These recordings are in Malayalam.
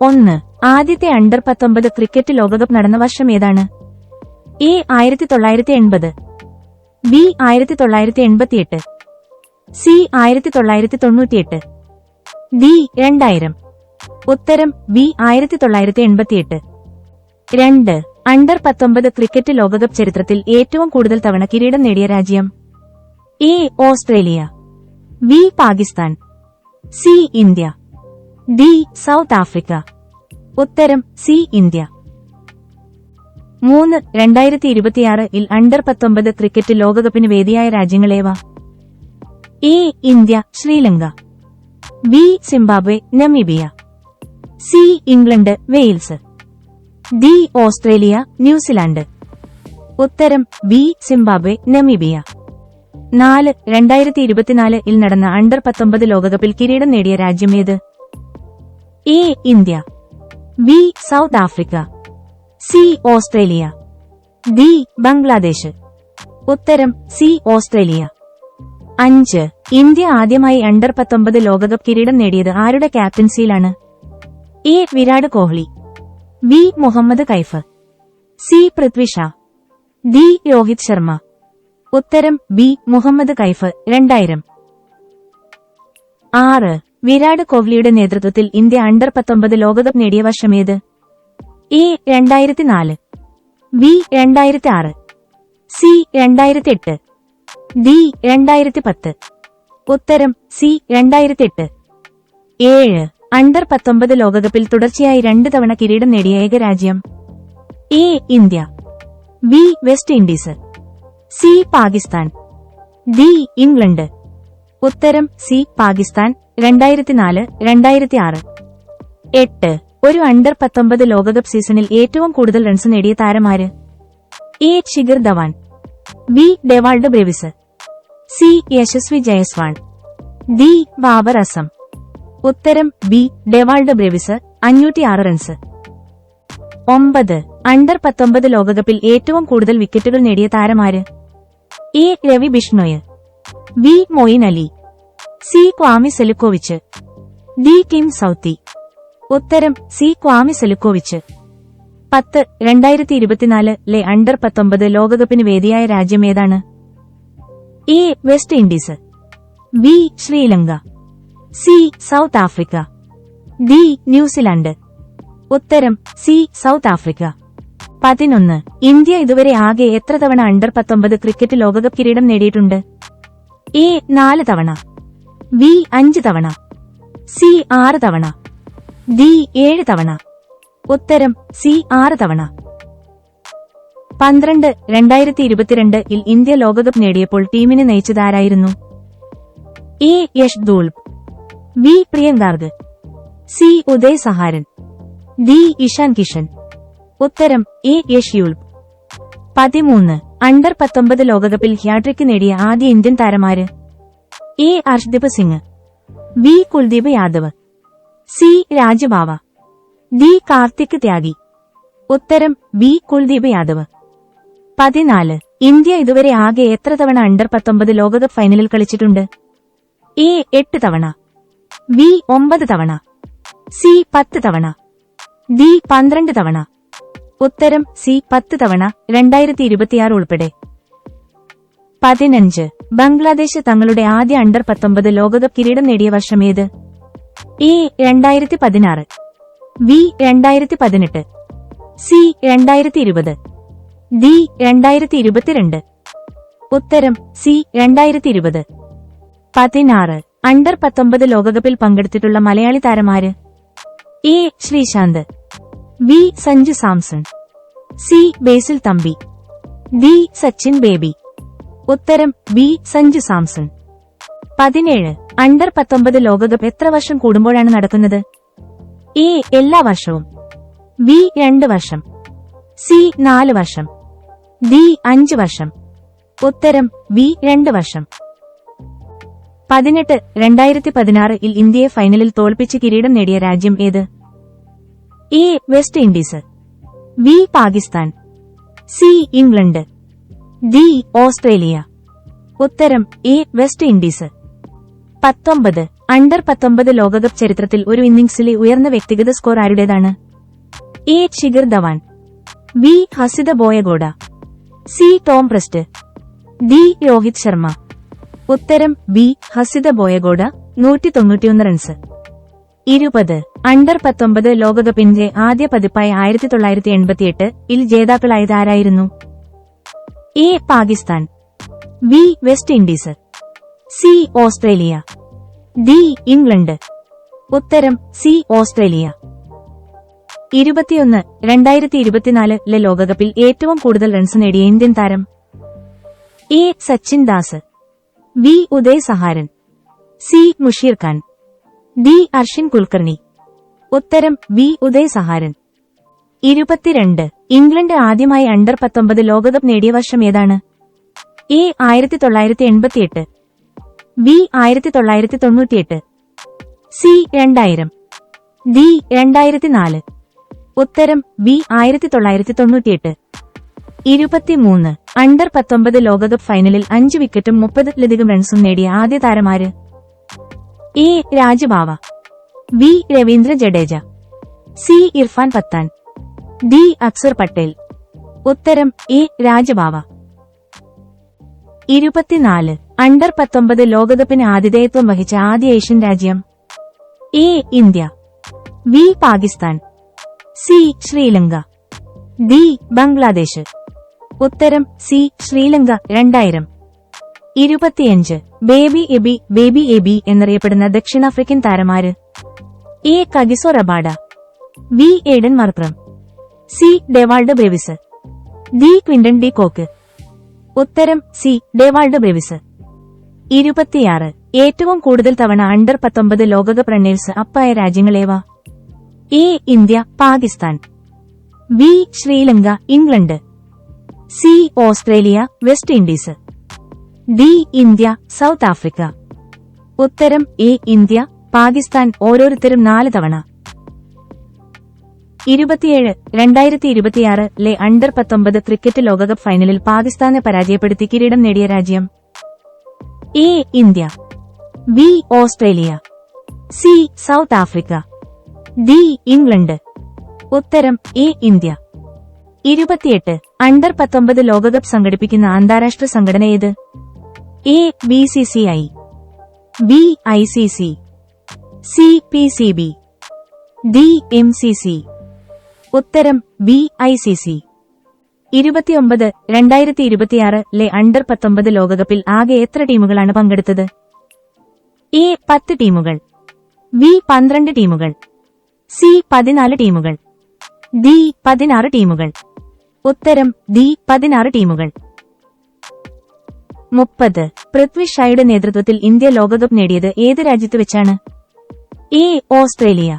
ഒന്ന് ആദ്യത്തെ അണ്ടർ പത്തൊമ്പത് ക്രിക്കറ്റ് ലോകകപ്പ് നടന്ന വർഷം ഏതാണ്? എ ആയിരത്തി തൊള്ളായിരത്തി എൺപത് ബി ആയിരത്തി തൊള്ളായിരത്തി എൺപത്തിയെട്ട് സി ആയിരത്തി തൊള്ളായിരത്തി തൊണ്ണൂറ്റിയെട്ട് ഡി രണ്ടായിരം. ഉത്തരം ബി ആയിരത്തി തൊള്ളായിരത്തി എൺപത്തിയെട്ട് രണ്ട് അണ്ടർ പത്തൊമ്പത് ക്രിക്കറ്റ് ലോകകപ്പ് ചരിത്രത്തിൽ ഏറ്റവും കൂടുതൽ തവണ കിരീടം നേടിയ രാജ്യം? A Australia. B Pakistan. C India. D South Africa. ഉത്തരം സി ഇന്ത്യ. മൂന്ന് രണ്ടായിരത്തി ഇരുപത്തിയാറ് ഇൽ അണ്ടർ പത്തൊമ്പത് ക്രിക്കറ്റ് ലോകകപ്പിന് വേദിയായ രാജ്യങ്ങളേവ? A India Sri Lanka. B Zimbabwe Namibia. C England Wales. D Australia New Zealand. ഉത്തരം ബി സിംബാബ്വെ നമീബിയ. നാല് രണ്ടായിരത്തി ഇരുപത്തിനാല് ഇൽ നടന്ന അണ്ടർ പത്തൊമ്പത് ലോകകപ്പിൽ കിരീടം നേടിയ രാജ്യമേത് A India. B South Africa. C Australia. D Bangladesh. ഉത്തരം സി ഓസ്ട്രേലിയ. അഞ്ച് ഇന്ത്യ ആദ്യമായി അണ്ടർ പത്തൊമ്പത് ലോകകപ്പ് കിരീടം നേടിയത് ആരുടെ ക്യാപ്റ്റൻസിയിലാണ്? A Virat Kohli. B Muhammad Kaif. C Prithvi Shaw. D Rohit Sharma. ഉത്തരം ബി മുഹമ്മദ് കൈഫ് രണ്ടായിരം. ആറ് വിരാട് കോഹ്ലിയുടെ നേതൃത്വത്തിൽ ഇന്ത്യ അണ്ടർ പത്തൊമ്പത് ലോകകപ്പ് നേടിയ വർഷമേത് എ രണ്ടായിരത്തി നാല് ബി രണ്ടായിരത്തി ആറ് സി രണ്ടായിരത്തി എട്ട് ഡി രണ്ടായിരത്തി പത്ത് ഉത്തരം സി രണ്ടായിരത്തി എട്ട് ഏഴ് അണ്ടർ പത്തൊമ്പത് ലോകകപ്പിൽ തുടർച്ചയായി രണ്ട് തവണ കിരീടം നേടിയ ഏക രാജ്യം? A India B West Indies C Pakistan D England. ഉത്തരം സി പാകിസ്ഥാൻ. രണ്ടായിരത്തി നാല് രണ്ടായിരത്തി ആറ് എട്ട്. ഒരു അണ്ടർ പത്തൊമ്പത് ലോകകപ്പ് സീസണിൽ ഏറ്റവും കൂടുതൽ റൺസ് നേടിയ താരമാര്? A. Shikhar Dhawan. B. Dewald Brevis. C. Yashasvi Jaiswal. D. Babar Azam. ഉത്തരം ബി. Dewald Brevis. അഞ്ഞൂറ്റിയാറ് റൺസ് ഒമ്പത്. അണ്ടർ പത്തൊമ്പത് ലോകകപ്പിൽ ഏറ്റവും കൂടുതൽ വിക്കറ്റുകൾ നേടിയ താരമാര്? A. Ravi Bishnoi. B. Moeen Ali. C Kwame സെലുക്കോവിച്ച് D Kim Southee. ഉത്തരം സി ക്വാമി സെലുക്കോവിച്ച് പത്ത് രണ്ടായിരത്തി ഇരുപത്തിനാലിലെ അണ്ടർ പത്തൊമ്പത് ലോകകപ്പിന് വേദിയായ രാജ്യം ഏതാണ്? A West Indies. B Sri Lanka. C South Africa. D New Zealand. ഉത്തരം സി സൗത്ത് ആഫ്രിക്ക. പതിനൊന്ന് ഇന്ത്യ ഇതുവരെ ആകെ എത്ര തവണ അണ്ടർ പത്തൊമ്പത് ക്രിക്കറ്റ് ലോകകപ്പ് കിരീടം നേടിയിട്ടുണ്ട്? എ നാല് തവണ. ബി അഞ്ച് തവണ. സി ആറ് തവണ. ഡി ഏഴ് തവണ. ഉത്തരം സി ആറ് തവണ. പന്ത്രണ്ട് രണ്ടായിരത്തി ഇരുപത്തിരണ്ട് ഇൽ ഇന്ത്യ ലോകകപ്പ് നേടിയപ്പോൾ ടീമിനെ നയിച്ചതാരായിരുന്നു? A Yash Dhull B Priyam Garg. C Uday Saharan D Ishan Kishan. ഉത്തരം എ യഷ് യൂൾബ് പതിമൂന്ന് അണ്ടർ പത്തൊമ്പത് ലോകകപ്പിൽ ഹാട്രിക്ക് നേടിയ ആദ്യ Indian താരമാര്? A Harshdeep Singh. B Kuldeep Yadav. C Raj Bawa. D Kartik Tyagi. ഉത്തരം ബി കുൽദീപ് യാദവ്. പതിനാല്. ഇന്ത്യ ഇതുവരെ ആകെ എത്ര തവണ അണ്ടർ പത്തൊമ്പത് ലോകകപ്പ് ഫൈനലിൽ കളിച്ചിട്ടുണ്ട്? എ എട്ട് തവണ. ബി ഒമ്പത് തവണ. സി പത്ത് തവണ. ഡി പന്ത്രണ്ട് തവണ. ഉത്തരം സി പത്ത് തവണ രണ്ടായിരത്തി ഇരുപത്തിയാറ് ഉൾപ്പെടെ. പതിനഞ്ച്. ബംഗ്ലാദേശ് തങ്ങളുടെ ആദ്യ അണ്ടർ പത്തൊമ്പത് ലോകകപ്പ് കിരീടം നേടിയ വർഷമേത് എ രണ്ടായിരത്തി പതിനാറ് ബി രണ്ടായിരത്തി പതിനെട്ട് സി രണ്ടായിരത്തി ഇരുപത് ഡി രണ്ടായിരത്തി ഇരുപത്തിരണ്ട് ഉത്തരം സി രണ്ടായിരത്തി ഇരുപത് പതിനാറ് അണ്ടർ പത്തൊമ്പത് ലോകകപ്പിൽ പങ്കെടുത്തിട്ടുള്ള Malayali താരമാര്? A Sreesanth B Sanju Samson C Basil Thampi D Sachin Baby. ഉത്തരം ബി സഞ്ജു സാംസൺ. പതിനേഴ് അണ്ടർ പത്തൊമ്പത് ലോകകപ്പ് എത്ര വർഷം കൂടുമ്പോഴാണ് നടക്കുന്നത്? എ എല്ലാ വർഷവും. ബി രണ്ട് വർഷം. സി നാല് വർഷം. ഡി അഞ്ച് വർഷം. ഉത്തരം ബി രണ്ട് വർഷം. പതിനെട്ട് രണ്ടായിരത്തി പതിനാറിൽ ഇന്ത്യയെ ഫൈനലിൽ തോൽപ്പിച്ച് കിരീടം നേടിയ രാജ്യം ഏത്? A West Indies. B Pakistan. C England. D Australia. ഉത്തരം എ വെസ്റ്റ് ഇൻഡീസ്. പത്തൊമ്പത് അണ്ടർ പത്തൊമ്പത് ലോകകപ്പ് ചരിത്രത്തിൽ ഒരു ഇന്നിംഗ്സിലെ ഉയർന്ന വ്യക്തിഗത സ്കോർ ആരുടേതാണ്? A Shikhar Dhawan. B Hasitha Boyagoda. C Tom Prest. D Rohit Sharma. ഉത്തരം ബി ഹസിത ബോയഗോഡ നൂറ്റി തൊണ്ണൂറ്റിയൊന്ന് റൺസ്. ഇരുപത് അണ്ടർ പത്തൊമ്പത് ലോകകപ്പിന്റെ ആദ്യ പതിപ്പായ ആയിരത്തി തൊള്ളായിരത്തി എൺപത്തിയെട്ട് ഇൽ ജേതാക്കളായത് ആരായിരുന്നു A Pakistan. B West Indies. C Australia. D England. ഉത്തരം സി ഓസ്ട്രേലിയ. ഇരുപത്തിയൊന്ന് രണ്ടായിരത്തി ഇരുപത്തിനാലിലെ ലോകകപ്പിൽ ഏറ്റവും കൂടുതൽ റൺസ് നേടിയ ഇന്ത്യൻ താരം A Sachin Dhas. B Uday Saharan. C Musheer Khan. D Arshin Kulkarni. ഉത്തരം ബി ഉദയ് സഹാരൻ. ഇരുപത്തിരണ്ട് ഇംഗ്ലണ്ട് ആദ്യമായി അണ്ടർ പത്തൊമ്പത് ലോകകപ്പ് നേടിയ വർഷം ഏതാണ്? എ ആയിരത്തി തൊള്ളായിരത്തി എൺപത്തിയെട്ട് ബി ആയിരത്തി തൊള്ളായിരത്തി തൊണ്ണൂറ്റിയെട്ട് സി രണ്ടായിരം. ഡി രണ്ടായിരത്തി നാല് ഉത്തരം ബി ആയിരത്തി തൊള്ളായിരത്തി തൊണ്ണൂറ്റിയെട്ട് ഇരുപത്തിമൂന്ന്. അണ്ടർ പത്തൊമ്പത് ലോകകപ്പ് ഫൈനലിൽ അഞ്ച് വിക്കറ്റും മുപ്പതിലധികം റൺസും നേടിയ ആദ്യ താരമാര്? A Raj Bawa. B Ravindra Jadeja. C Irfan Pathan. D Axar Patel. ഉത്തരം എ രാജബാവ. ഇരുപത്തിനാല്. അണ്ടർ പത്തൊമ്പത് ലോകകപ്പിന് ആതിഥേയത്വം വഹിച്ച ആദ്യ ഏഷ്യൻ രാജ്യം. A India. B Pakistan. C Sri Lanka. D Bangladesh. ഉത്തരം സി ശ്രീലങ്ക രണ്ടായിരം. ഇരുപത്തിയഞ്ച്. ബേബി എബി ബേബി എബി എന്നറിയപ്പെടുന്ന ദക്ഷിണാഫ്രിക്കൻ താരമാര്. A Kagiso Rabada. B Aiden Markram. C Dewald Brevis D Quinton de Kock. ഉത്തരം സി ഡെവാൾഡ് ബ്രെവിസ് ഇരുപത്തിയാറ്. ഏറ്റവും കൂടുതൽ തവണ അണ്ടർ പത്തൊമ്പത് ലോകകപ്പ് റണ്ണേഴ്സ് അപ്പായ രാജ്യങ്ങളേവ A India Pakistan. B Sri Lanka England. C Australia West Indies. D India South Africa. ഉത്തരം എ ഇന്ത്യ പാകിസ്ഥാൻ ഓരോരുത്തരും നാല് തവണ. ഇരുപത്തിയേഴ് രണ്ടായിരത്തി ഇരുപത്തിയാറ് ലെ അണ്ടർ പത്തൊമ്പത് ക്രിക്കറ്റ് ലോകകപ്പ് ഫൈനലിൽ പാകിസ്ഥാനെ പരാജയപ്പെടുത്തി കിരീടം നേടിയ രാജ്യം. A India. B Australia. C South Africa. D England. ഉത്തരം എ ഇന്ത്യ. ഇരുപത്തിയെട്ട് അണ്ടർ പത്തൊമ്പത് ലോകകപ്പ് സംഘടിപ്പിക്കുന്ന അന്താരാഷ്ട്ര സംഘടന ഏത്? A B C C I. B I C C. C P C B. D M C C. ഉത്തരം ബി ഐ സി സി ഇരുപത്തിയൊമ്പത് രണ്ടായിരത്തി ഇരുപത്തിയാറിലെ അണ്ടർ പത്തൊമ്പത് ലോകകപ്പിൽ ആകെ എത്ര ടീമുകളാണ് പങ്കെടുത്തത്? എ പത്ത് ടീമുകൾ ബി പന്ത്രണ്ട് ടീമുകൾ സി പതിനാല് ടീമുകൾ ഡി പതിനാറ് ടീമുകൾ. ഉത്തരം ഡി പതിനാറ് ടീമുകൾ. മുപ്പത് പൃഥ്വി ഷായുടെ നേതൃത്വത്തിൽ ഇന്ത്യ ലോകകപ്പ് നേടിയത് ഏത് രാജ്യത്ത് വെച്ചാണ്? A Australia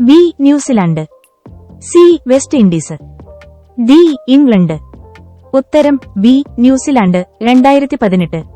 B New Zealand. C West Indies. D England. ഉത്തരം ബി ന്യൂസിലാൻഡ് രണ്ടായിരത്തി പതിനെട്ട്.